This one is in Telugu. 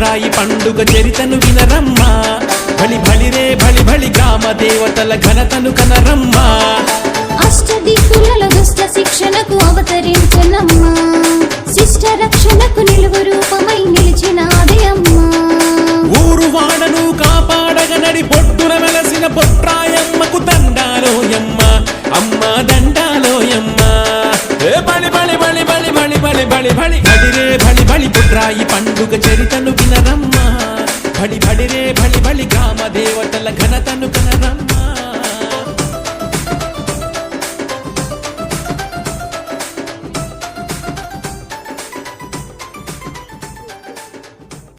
పుట్రాయి పండుగ చరితను వినరమ్మా. బలి బలిరే బలి బలి గ్రామ దేవతల ఘనతను కనరమ్మా. అష్టదిక్కుల దుష్ట శిక్షణకు అవతరించనమ్మా. శిష్ట రక్షణకు నిలువు రూపమై నిలిచినాదే అమ్మా. ఊరు వాడను కాపాడగ నడి పొట్టున వెలసిన పొట్రాయమ్మకు బలి బలి బలి బలి బలి బలి. బడిరే బలి బలి పుట్రాయి పండుగ చరితను వినరమ్మా. బడి బడిరే బలి బలి గ్రామ దేవతల ఘనత